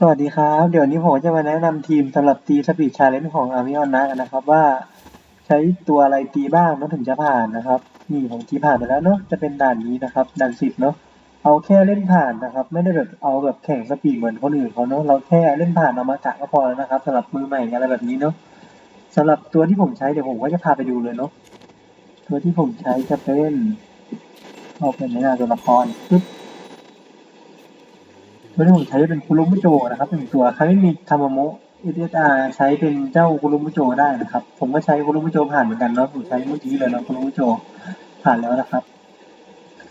สวัสดีครับ เดี๋ยวนี้ผมจะมาแนะนำทีมสำหรับตีสปีดชาเลนจ์ของอาร์มิออนนะนะครับ ว่าใช้ตัวอะไรตีบ้างแล้วถึงจะผ่านนะครับนี่ผมตีผ่านไปแล้วเนาะจะเป็นด่านนี้นะครับด่านสิบเนาะเอาแค่เล่นผ่านนะครับ ไม่ได้แบบเอาแบบแข่งสปีดเหมือนคนอื่นเขาเนาะเราแค่เล่นผ่านเอามากะก็พอแล้วนะครับสำหรับมือใหม่อะไรแบบนี้เนาะสำหรับตัวที่ผมใช้เดี๋ยวผมก็จะพาไปดูเลยเนาะตัวที่ผมใช้จะเป็นเอาเป็นในหน้าตัวละครปึ๊บ ตัวที่ผมใช้เป็นคุรุมุโจนะครับหนึ่งตัวใครไม่มีทามาโมะเอเดอาใช้เป็นเจ้าคุรุมุโจได้นะครับ ผมก็ใช้คุรุมุโจผ่านเหมือนกันเนาะผมใช้เมื่อกี้เลยเนาะคุรุมุโจผ่านแล้วนะครับ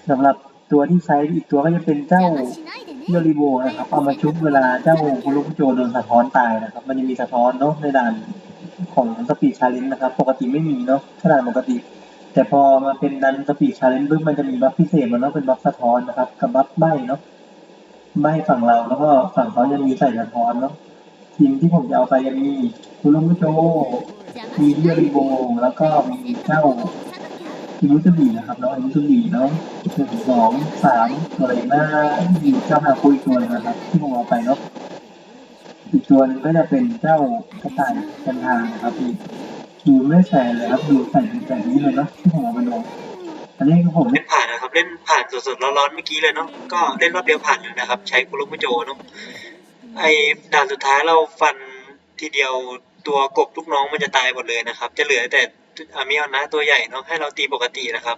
สำหรับตัวที่ใช้อีกตัวก็จะเป็นเจ้าโยริโบนะครับเอามาชุบเวลาเจ้าคุรุมุโจโดนสะท้อนตายนะครับ มันจะมีสะท้อนเนาะในด่านของสปีดชาเลนจ์นะครับ ปกติไม่มีเนาะถ้าด่านปกติ แต่พอมาเป็นดันสปีดชาเลนจ์ปุ๊บมันจะมีบัฟพิเศษมันเนาะเป็นบัฟสะท้อนนะครับ กับบัฟใบเนาะ ไม่ฝั่งเราแล้วก็ฝั่งเขาจะมีใส่สะท้อนเนาะทีมที่ผมจะเอาไปจะมีคุรุมุโจมีเรียริโบแล้วก็มีเจ้าอิมุสบีนะครับเนาะอิมุสบีเนาะหนึ่งสองสามตัวเลยหน้ามีเจ้าฮาคุยตัวหนึงนะครับ ที่ผมเอาไปเนาะอีกตัวหนึงก็จะเป็นเจ้ากระต่ายกันทางนะครับอีกดูไม่ใส่เลยครับดูใส่แบบนี้เลยเนาะที่ผมเอาไปลง อันนี้ผม เล่นผ่านนะครับ เล่นผ่านสดๆร้อนๆเมื่อกี้เลยเนาะก็เล่นรอบเดียวผ่านเลยนะครับ ใช้คุรุมุโจเนาะไอด่านสุดท้ายเราฟันทีเดียวตัวกบลูกน้องมันจะตายหมดเลยนะครับ จะเหลือแต่อามิออนนะตัวใหญ่เนาะให้เราตีปกตินะครับ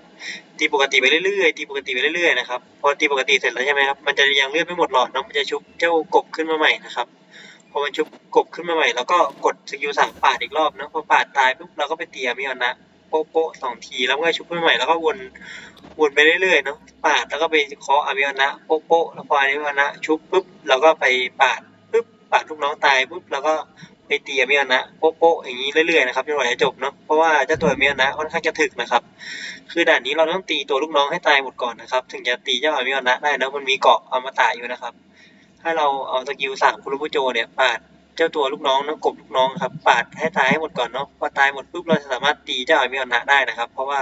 ตีปกติไปเรื่อยๆตีปกติไปเรื่อยๆนะครับพอตีปกติเสร็จแล้วใช่ไหมครับมันจะยังเลือดไม่หมดหลอดเนาะมันจะชุบเจ้ากบขึ้นมาใหม่นะครับพอมันชุบกบขึ้นมาใหม่แล้วก็กดสกิลสามปาดอีกรอบเนาะพอปาดตายปุ๊บเราก็ไปตีอามิออนนะ โป๊ะโป๊ะสองทีแล้วก็ชุบขึ้นมาใหม่แล้วก็วนวนไปเรื่อยๆเนาะปาดแล้วก็ไปเคาะอามิวนะโป๊ะโป๊ะแล้วพออามิวนะชุบปุ๊บเราก็ไปปาดปุ๊บปาดลูกน้องตายปุ๊บแล้วก็ไปตีอามิวนะโป๊ะโป๊ะอย่างนี้เรื่อยๆนะครับจนกว่าจะจบเนาะเพราะว่าเจ้าตัวอามิวนะค่อนข้างจะถึกนะครับ คือด่านนี้เราต้องตีตัวลูกน้องให้ตายหมดก่อนนะครับ ถึงจะตีเจ้าอามิวนะได้นะมันมีเกาะอมตะอยู่นะครับให้เราเอาสกิลสามคุรุบุโจเนี่ยปาด เจ้าตัวลูกน้องนะกบลูกน้องครับปาดให้ตายให้หมดก่อนเนาะพอตายหมดปุ๊บเราสามารถตีเจ้าอามิอนะได้นะครับ เพราะว่า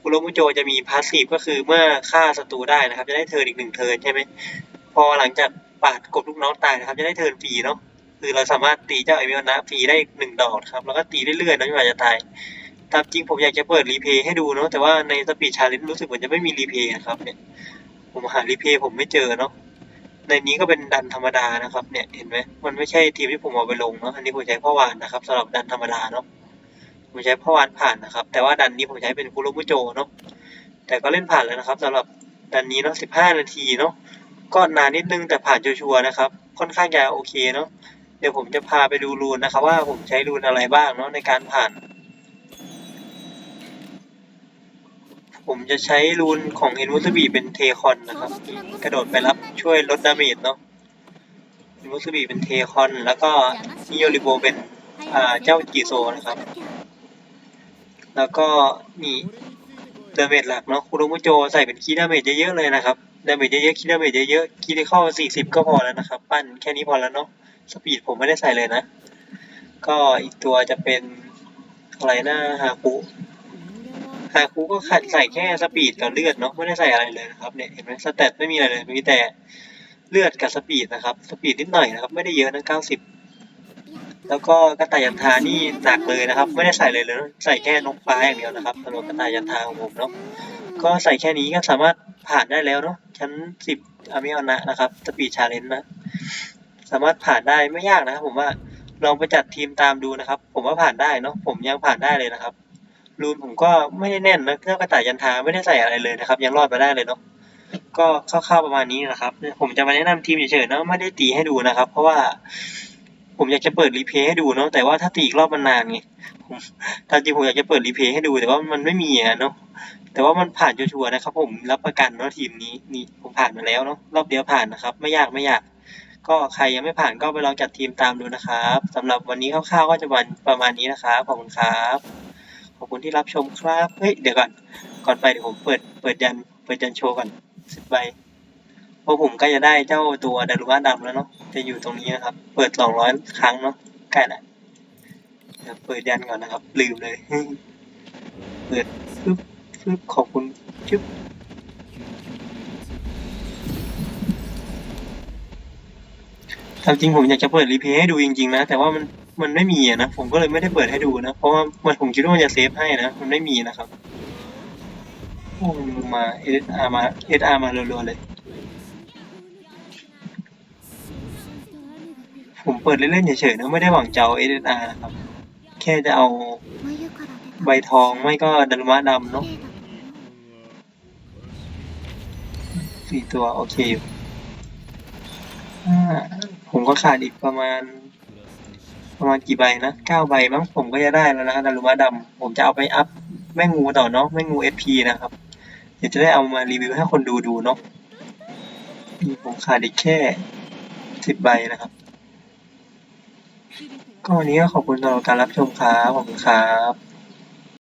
คุโรมุโจจะมีพาสซีฟก็คือเมื่อฆ่าศัตรูได้นะครับ จะได้เทิร์นอีกหนึ่งเทิร์นใช่ไหมพอหลังจากปาดกบลูกน้องตายนะครับ จะได้เทิร์นฟรีเนาะคือเราสามารถตีเจ้าอามิอนะฟรีได้อีกหนึ่งดอกครับแล้วก็ตีเรื่อยๆนะจนกว่าจะตายตามจริงผมอยากจะเปิดรีเพย์ให้ดูเนาะแต่ว่าในสปีดชาเลนจ์รู้สึกเหมือนจะไม่มีรีเพย์นะครับเนี่ยผมหารีเพย์ผมไม่เจอเนาะ ในนี้ก็เป็นดันธรรมดานะครับ เนี่ยเห็นไหมมันไม่ใช่ทีมที่ผมเอาไปลงเนาะอันนี้ผมใช้พ่อวานนะครับสำหรับดันธรรมดาเนาะผมใช้พ่อวานผ่านนะครับ แต่ว่าดันนี้ผมใช้เป็นคุโรมุโจเนาะแต่ก็เล่นผ่านแล้วนะครับสำหรับดันนี้เนาะสิบห้านาทีเนาะก็นานนิดนึงแต่ผ่านชัวร์นะครับ ค่อนข้างจะโอเคเนาะเดี๋ยวผมจะพาไปดูรูนนะครับ ว่าผมใช้รูนอะไรบ้างเนาะในการผ่าน ผมจะใช้รูนของเอ็นวุสบีเป็นเทคอนนะครับ กระโดดไปรับช่วยลดดาเมจเนาะเอ็นวุสบีเป็นเทคอน แล้วก็นิโยริโบเป็นอ่าเจ้าจิโซนะครับ แล้วก็นี่ดาเมจหลักเนาะคุโรมุโจใส่เป็นคีดาเมจเยอะๆเลยนะครับดาเมจเยอะๆคีดาเมจเยอะๆคีย์ได้เข้า40 ก็พอแล้วนะครับ ปั้นแค่นี้พอแล้วเนาะสปีดผมไม่ได้ใส่เลยนะ ก็อีกตัวจะเป็นอะไรนะฮาคุ ฮาคุก็ขัดใส่แค่สปีดกับเลือดเนาะไม่ได้ใส่อะไรเลยนะครับเนี่ยเห็นไหมสเตตไม่มีอะไรเลยมีแต่เลือดกับสปีดนะครับสปีดนิดหน่อยนะครับไม่ได้เยอะนะ90แล้วก็กระต่ายยันทานี่หนักเลยนะครับ ไม่ได้ใส่เลยเลยใส่แค่นกฟ้าอย่างเดียวนะครับสำหรับกระต่ายยันทาของผมเนาะก็ใส่แค่นี้ก็สามารถผ่านได้แล้วเนาะชั้น10อามิออนะนะครับสปีดชาเลนจ์นะสามารถผ่านได้ไม่ยากนะครับผมว่าลองไปจัดทีมตามดูนะครับ ผมว่าผ่านได้เนาะผมยังผ่านได้เลยนะครับ รูนผมก็ไม่ได้แน่นนะเจ้ากระต่ายยันทาไม่ได้ใส่อะไรเลยนะครับ ยังรอดมาได้เลยเนาะก็คร่าวๆประมาณนี้นะครับ ผมจะมาแนะนำทีมเฉยๆเนาะไม่ได้ตีให้ดูนะครับ เพราะว่า ผมอยากจะเปิดรีเพย์ให้ดูเนาะแต่ว่าถ้าตีอีกรอบมันนานไงผมตามจริงผมอยากจะเปิดรีเพย์ให้ดู แต่ว่ามันไม่มีอะเนาะแต่ว่ามันผ่านชัวร์นะครับ ผมรับประกันเนาะทีมนี้นี่ผมผ่านมาแล้วเนาะรอบเดียวผ่านนะครับ ไม่ยากไม่ยากก็ใครยังไม่ผ่านก็ไปลองจัดทีมตามดูนะครับสำหรับวันนี้คร่าวๆก็จะวันประมาณนี้นะครับขอบคุณครับ อบคุณที่รับชมครับ เฮ้ย เดี๋ยวก่อน ก่อนไปเดี๋ยวผมเปิด เปิดยัน เปิดยันโชว์ก่อนสิบใบ เพราะผมก็จะได้เจ้าตัวดารุมาดำแล้วเนาะ จะอยู่ตรงนี้นะครับ เปิดสองร้อยครั้งเนาะ ใกล้แล้วเดี๋ยวเปิดยันก่อนนะครับ ลืมเลย เปิดปึ๊บปึ๊บขอบคุณชึบถามจริงผมอยากจะเปิดรีเพย์ให้ดูจริงๆนะ แต่ว่ามัน มันไม่มีนะ ผมก็เลยไม่ได้เปิดให้ดูนะ เพราะว่ามันผมคิดว่ามันจะเซฟให้นะ มันไม่มีนะครับโอ้มันมา SR มา SR มารัวๆเลย ผมเปิดเล่นๆเฉยๆนะ ไม่ได้หวังจะเอา SR นะครับ แค่จะเอาใบทองไม่ก็ดารุมะดำเนาะสี่ตัว โอเคอยู่ผมก็ขาดอีกประมาณ ประมาณกี่ใบนะเก้าใบมั้งผมก็จะได้แล้วนะดารุมะดำผมจะเอาไปอัพแม่งูต่อเนาะแม่งูเอพีนะครับ เดี๋ยวจะได้เอามารีวิวให้คนดูดูเนาะมีผมขาดอีกแค่สิบใบนะครับ ก็วันนี้ก็ขอบคุณสำหรับการรับชมครับขอบคุณครับ